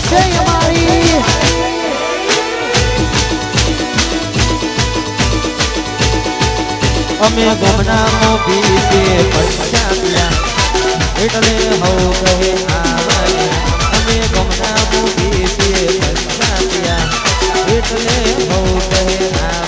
છે અમારી. અમે ગમના મોભી તે પંચાબ્યા એટલે હો કહે આવે અમે ગમના મોભી તે પંચાબ્યા એટલે હો કહે આવે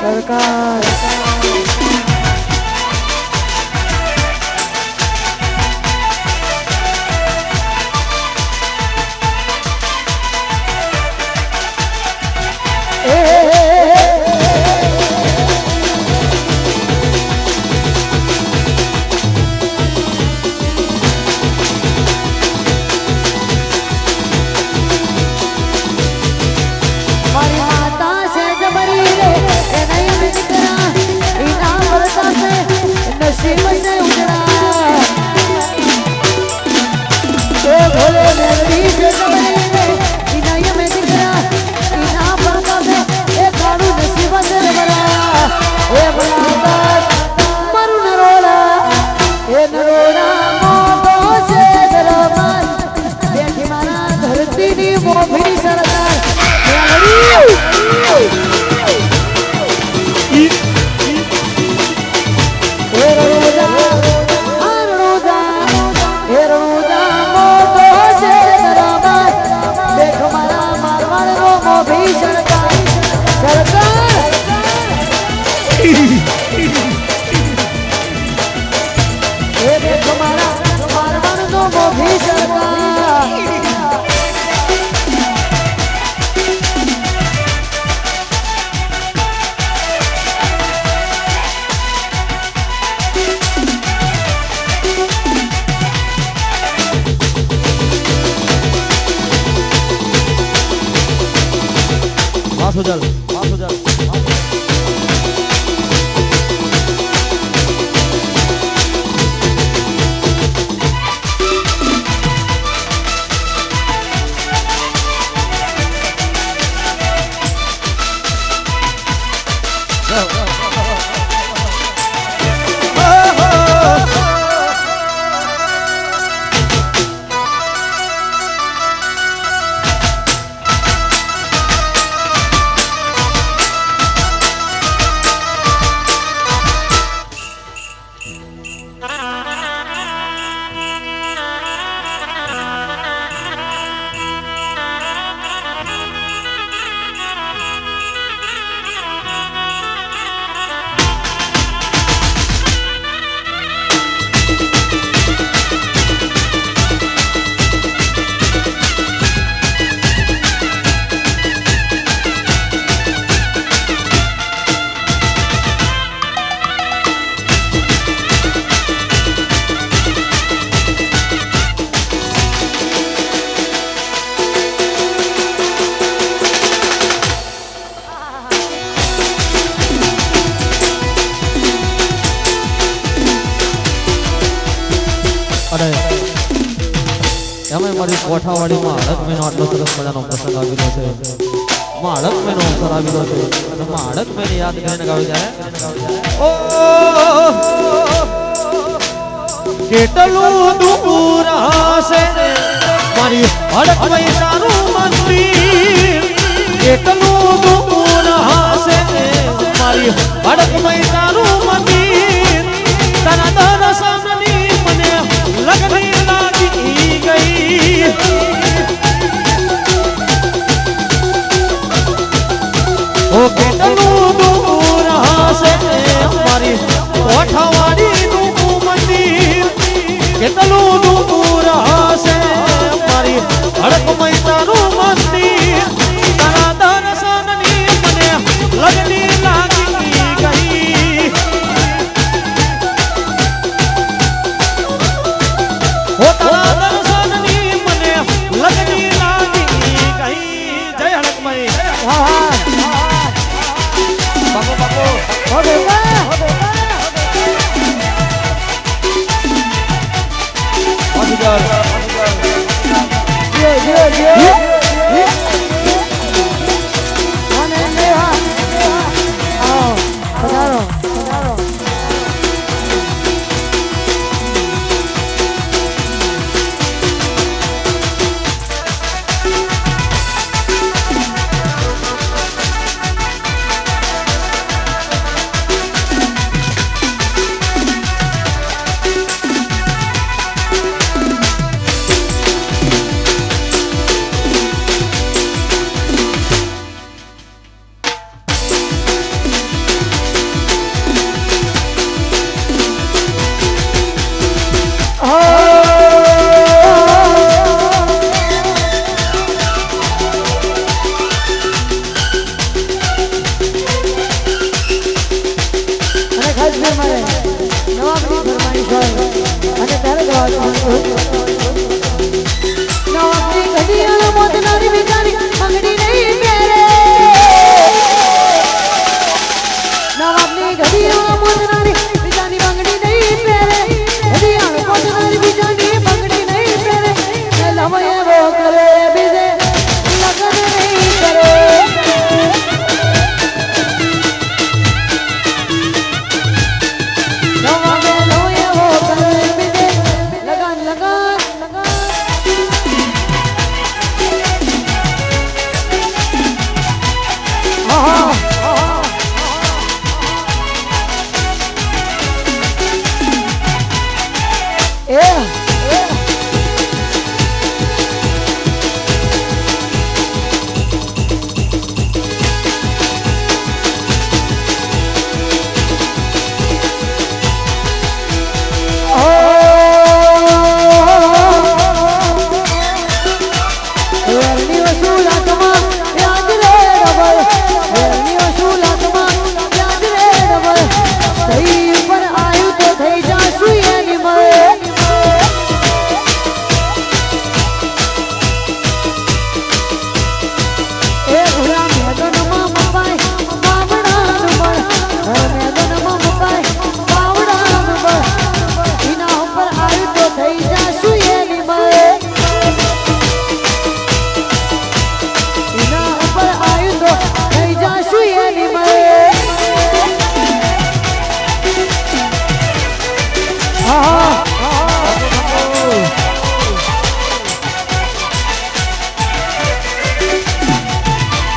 સરકાર. અમારી કોઠાવાડીમાં હળદ મહિનો આટલો સરસ મજાનો પ્રસંગ આવેલો છે. માળક મહિનો અવસર આવેલો છે. અને માળક મહિને યાદ કરીને ગાવી ત્યારે કેટલું દૂર હશે મારી હળદ મહિનાનું મંદિર. કેટલું દૂર હશે મારી હળદ મહિના no, no. છે મારે નવાબની ફરમાઈશ હોય અને તારે જવાનું નવાબની ઘડિયાળ મોત નારી બિચારી